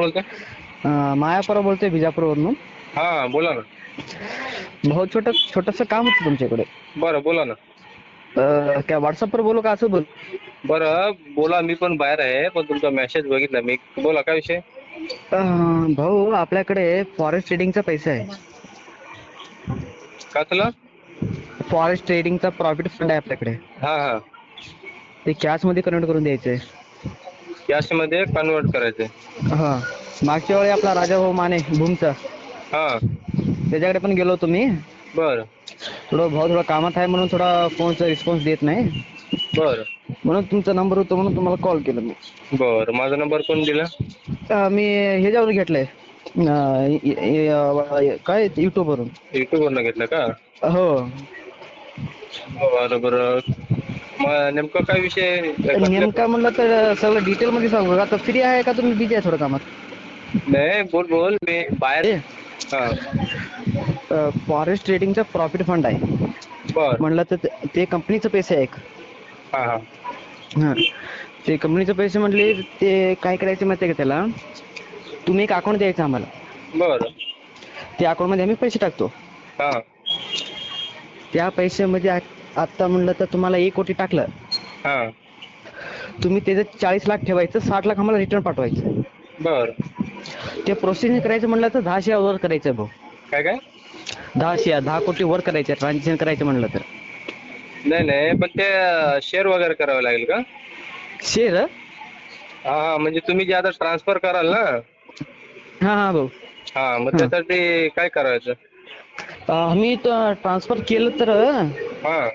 बोलतोय? अं, मायापुरा बोलतोय बिजापूरवरून. हा बोला ना. भाऊ छोट छोटंसं काम होतं तुमच्याकडे. बरं बोला ना. काय व्हॉट्सअपवर बोलू का असं बोल? बरं बोला मी पण बाहेर आहे पण तुमचा मेसेज बघितला मी. बोला काय विषय? भाऊ आपल्याकडे फॉरेस्ट ट्रेडिंगचा पैसा आहे. कसला फॉरेस्ट ट्रेडिंगचा प्रॉफिट फंड आहे आपल्याकडे. हा हा. ते कॅशमध्ये कन्वर्ट करून द्यायचंय. कॅशमध्ये कन्वर्ट करायचंय हा. मागच्या वेळी आपला राजाभाऊ माने भूमचा. हा. त्याच्याकडे पण गेलो होतो मी. बरं. थोडं भाऊ थोडा कामात आहे म्हणून थोडा फोनचा रिस्पॉन्स देत नाही. बरं. म्हणून तुमचा नंबर होता म्हणून तुम्हाला कॉल केला मी. बरं. माझा नंबर कोण दिला? अं, मी ह्याच्यावरून घेतलाय. अं, इ- इ- अं, काय युट्यूब वरून. युट्यूब वरनं घेतलं का? हो. बरं बरं. मग नेमकं काय विषय नेमका म्हणलं तर सगळं डिटेल मध्ये सांगू. का आता फ्री आहे का तुम्ही? बिझी आहे थोडं कामात? नाही बोल बोल. मी बाहेर हा. फॉरेस्ट ट्रेडिंगचा प्रॉफिट फंड आहे. बर. म्हणलं तर ते- ते कंपनीचं पैसे आहे एक हा हा. हा. ते कंपनीचे पैसे म्हटले ते काय करायचे माहिती आहे का त्याला? तुम्ही एक अकाउंट द्यायचं आम्हाला. बरं. त्या अकाउंटमध्ये आम्ही पैसे टाकतो. हा. त्या पैशामध्ये आ- आता म्हणलं तर तुम्हाला एक कोटी टाकलं. हा. तुम्ही त्याचं चाळीस लाख ठेवायचं साठ लाख आम्हाला रिटर्न पाठवायचं. बर. ते प्रोसेसिंग करायचं म्हणलं तर दहा शेअर वर करायचं भाऊ. काय काय? दहा शेअर दहा कोटी वर करायचे ट्रान्झॅक्शन करायचं म्हणलं तर. नाही नाही पण ते शेअर वगैरे करावं लागेल का? शेअर हा हा म्हणजे तुम्ही जे आता ट्रान्सफर कराल ना? हा हा भाऊ. हा मग त्यासाठी काय करायचं? आम्ही ट्रान्सफर केलं तर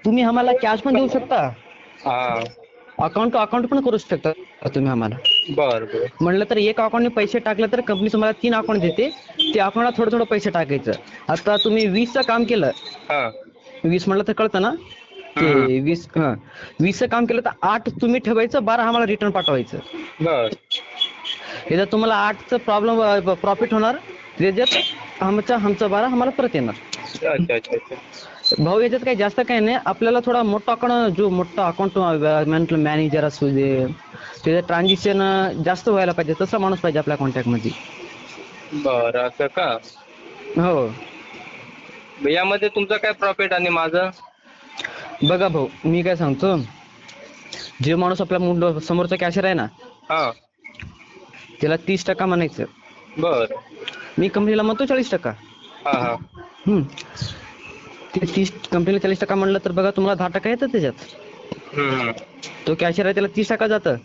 तुम्ही आम्हाला कॅश पण देऊ शकता. अकाउंट टू अकाउंट पण करू शकता तुम्ही आम्हाला. बर म्हणलं तर एक अकाउंटने पैसे टाकलं तर कंपनी तुम्हाला तीन अकाउंट देते. त्या अकाउंटला थोडं थोडं पैसे टाकायचं. आता तुम्ही वीसचं काम केलं. हा. वीस म्हणलं तर कळतं ना? ते वीस हा. वीसचं काम केलं तर आठ तुम्ही ठेवायचं बारा आम्हाला रिटर्न पाठवायचं. जर तुम्हाला आठचं प्रॉब्लेम प्रॉफिट होणार. त्याच्यात आमचा आमचा बारा आम्हाला परत येणार. भाऊ याच्यात काही जास्त काही नाही. आपल्याला थोडा मोठा अकाउंट जो मोठा अकाउंट म्हटलं मॅनेजर असू दे त्याचं ट्रान्झॅक्शन जास्त व्हायला पाहिजे तसा माणूस पाहिजे आपल्या कॉन्टॅक्टमध्ये. बर असं का? हो. यामध्ये तुमचं काय प्रॉफिट आणि माझं? बघा भाऊ मी काय सांगतो? जे माणूस आपल्या मुंड समोरचा कॅशियर आहे ना त्याला तीस टक्का म्हणायचं. बर. मी कंपनीला म्हणतो चाळीस टक्का. हम्म. ते तीस कंपनीला चाळीस टक्का म्हणलं तर बघा तुम्हाला दहा टक्का येतं त्याच्यात. तो कॅशियर आहे त्याला तीस टक्का जातं.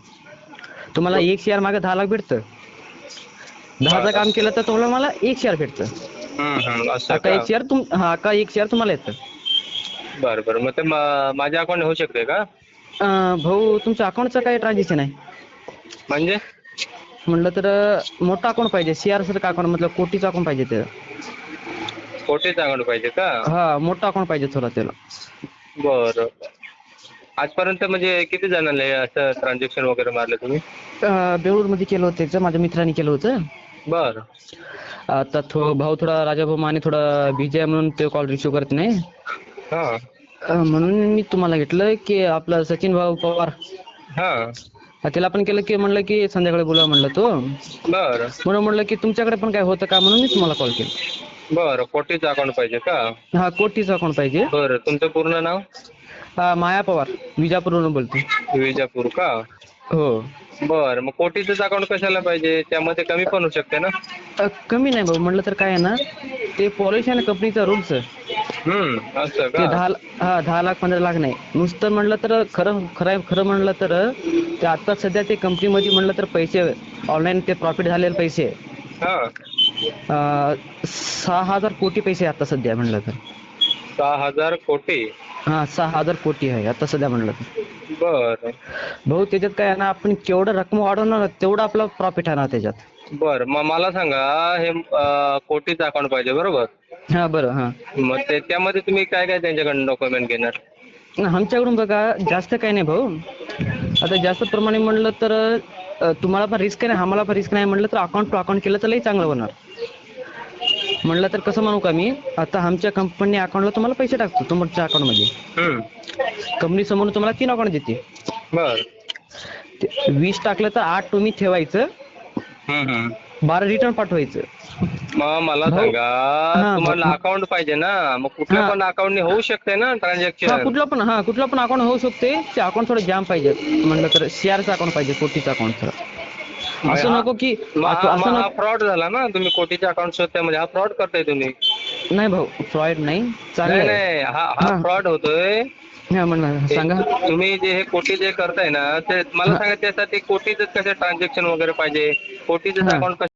तुम्हाला एक शेअर मागे दहा लाख भेटतं. दहाचं काम केलं तर तुम्हाला मला एक शेअर भेटतं. हम्म, हम्म. असं का का? एक शेअर तुम हा का एक शेअर तुम्हाला येतं. बर बर. मग ते माझ्या अकाउंट होऊ शकते का? भाऊ तुमच्या अकाउंटचं काय ट्रान्झॅक्शन आहे? म्हणजे? म्हणलं तर मोठा अकाउंट पाहिजे. शेअर सारखं अकाउंट मतलब कोटीचं अकाउंट पाहिजे ते. कोटीच अकाउंट पाहिजे का? हा मोठा अकाउंट पाहिजे थोडा त्याला. बर. आजपर्यंत म्हणजे किती जणांना हे असं ट्रान्झॅक्शन वगैरे मारले तुम्ही? बेंगळूरमध्ये केलं होतं त्याचं माझ्या मित्राने केलं होतं. बर. आता थो भाऊ थोडा राजा भाऊ माने थोडा बिझी आहे म्हणून ते कॉल रिसिव्ह करत नाही. हा. अं, म्हणून मी तुम्हाला घेतलं की आपलं सचिन भाऊ पवार. हा, त्याला पण केलं की म्हणलं की संध्याकाळी बोला म्हणलं तो? बर. म्हणून म्हणलं की तुमच्याकडे पण काय होतं का म्हणून मी तुम्हाला कॉल केला. बर कोटीचं अकाउंट पाहिजे का? हा कोटीचं अकाउंट पाहिजे. बर तुमचं पूर्ण नाव? हा माया पवार विजापूरवरून बोलतो. विजापूर का? हो. बर मग कोटीचंच अकाउंट कशाला पाहिजे? त्यामध्ये कमी पण होऊ शकते ना? अ, कमी नाही भाऊ म्हणलं तर काय आहे ना ते पॉलिसी आहे ना कंपनीचा रूल्स हम्म असं ते का दहा हा दहा लाख पंधरा लाख नाही. नुसतं म्हणलं तर खरं खरं खरं म्हणलं तर ते आता सध्या ते कंपनीमध्ये म्हणलं तर पैसे ऑनलाईन ते प्रॉफिट झालेले पैसे. हा. अ, सहा हजार कोटी पैसे आहे आता सध्या म्हणलं तर. सहा हजार कोटी? हा सहा हजार कोटी आहे आता सध्या म्हणलं तर. बर. भाऊ त्याच्यात काय आहे ना आपण केवढं रक्कम वाढवणार तेवढं आपलं प्रॉफिट आहे ना त्याच्यात. बर मग मला सांगा हे अं, कोटीचं अकाउंट पाहिजे बरोबर? हा बरं हा. मग ते त्यामध्ये तुम्ही काय काय त्यांच्याकडून डॉक्युमेंट घेणार? आमच्याकडून बघा जास्त काही नाही भाऊ. आता जास्त प्रमाणे म्हणलं तर अ, तुम्हाला पण रिस्क नाही आम्हाला पण रिस्क नाही म्हणलं तर अकाउंट टू अकाउंट केलं तर लई चांगलं होणार. म्हणलं तर कसं म्हणू का मी आता आमच्या कंपनी अकाउंटला तुम्हाला पैसे टाकतो तुमच्या अकाउंटमध्ये कंपनी समोर तुम्हाला तीन अकाउंट देते. बर. ते वीस टाकलं तर आठ तुम्ही ठेवायचं बारा रिटर्न पाठवायचं. मग मला सांगा हा, तुम्हाला भाऊ- अकाउंट पाहिजे ना. मग कुठल्या हा. पण अकाउंटने होऊ शकते ना हा ट्रान्झॅक्शन कुठलं पण हा कुठलं पण अकाउंट होऊ शकते. ते अकाउंट थोडं जाम पाहिजे. म्हणलं तर शेअरचं अकाउंट पाहिजे कोटीचं अकाउंट थोडं. असं नको की असं असं मग हा नको फ्रॉड झाला ना. तुम्ही कोटीचे अकाउंट शोधताय म्हणजे हा फ्रॉड करताय तुम्ही. नाही भाऊ फ्रॉड नाही. चांगलं नाही आहे नाही. हा हा हा. फ्रॉड होतोय. सांगा तुम्ही जे हे कोटी जे करताय ना ते मला. सांगा त्यासाठी कोटीच कसं ट्रान्झॅक्शन वगैरे पाहिजे कोटीचं. अकाउंट कसं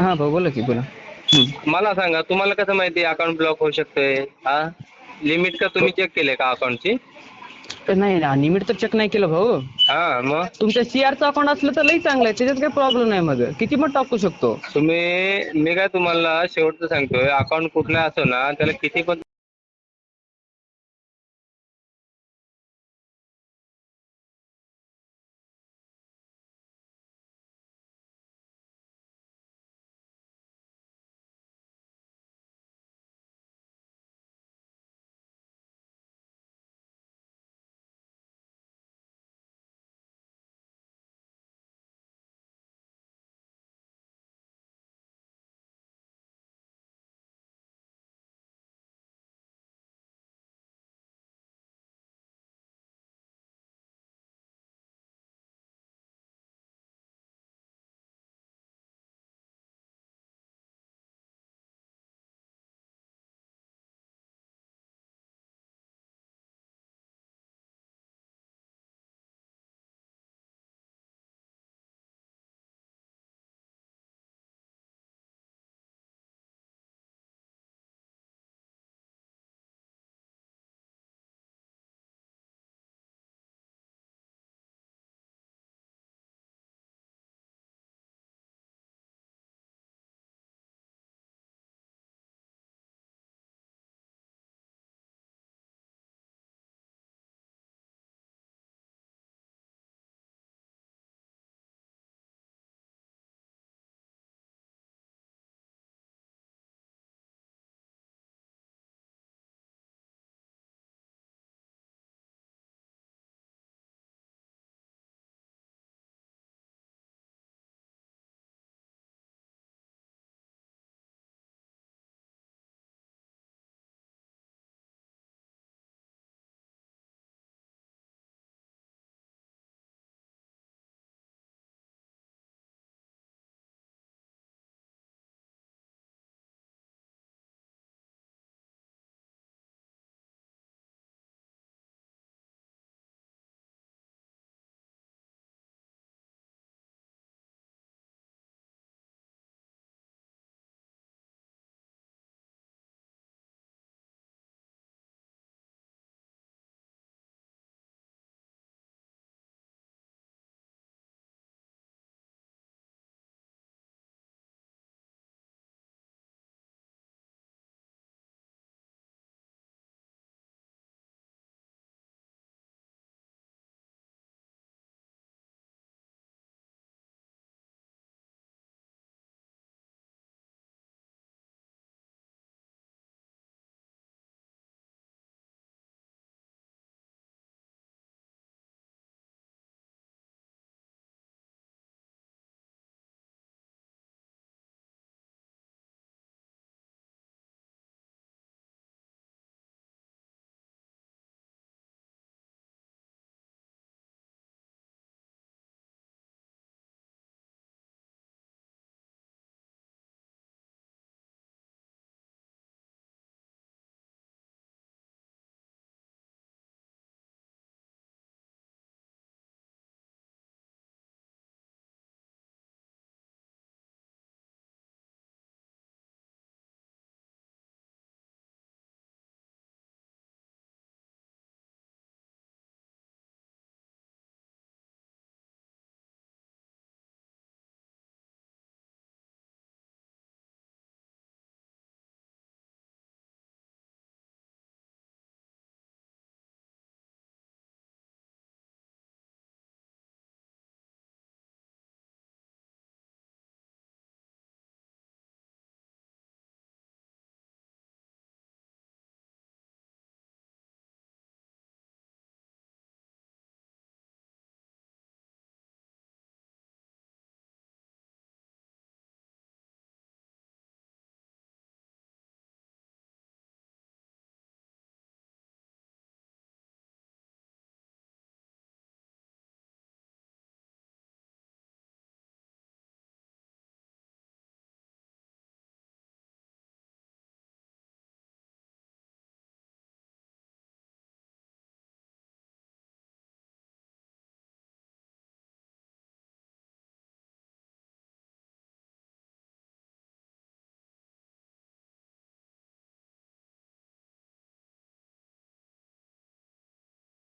हा भाऊ बोला की बोला. मला सांगा तुम्हाला कसं माहिती अकाउंट ब्लॉक होऊ शकतोय हा लिमिट का तुम्ही चेक केले का अकाउंटची नाही लिमिट तर चेक नाही केलं भाऊ. हा मग? तुमच्या सीआरचं अकाउंट असलं तर लई चांगलं आहे त्याच्यात काही प्रॉब्लेम नाही मग. किती पण टाकू शकतो. तुम्ही मी काय तुम्हाला शेवटचं सांगतोय अकाउंट कुठलं असो ना त्याला किती पण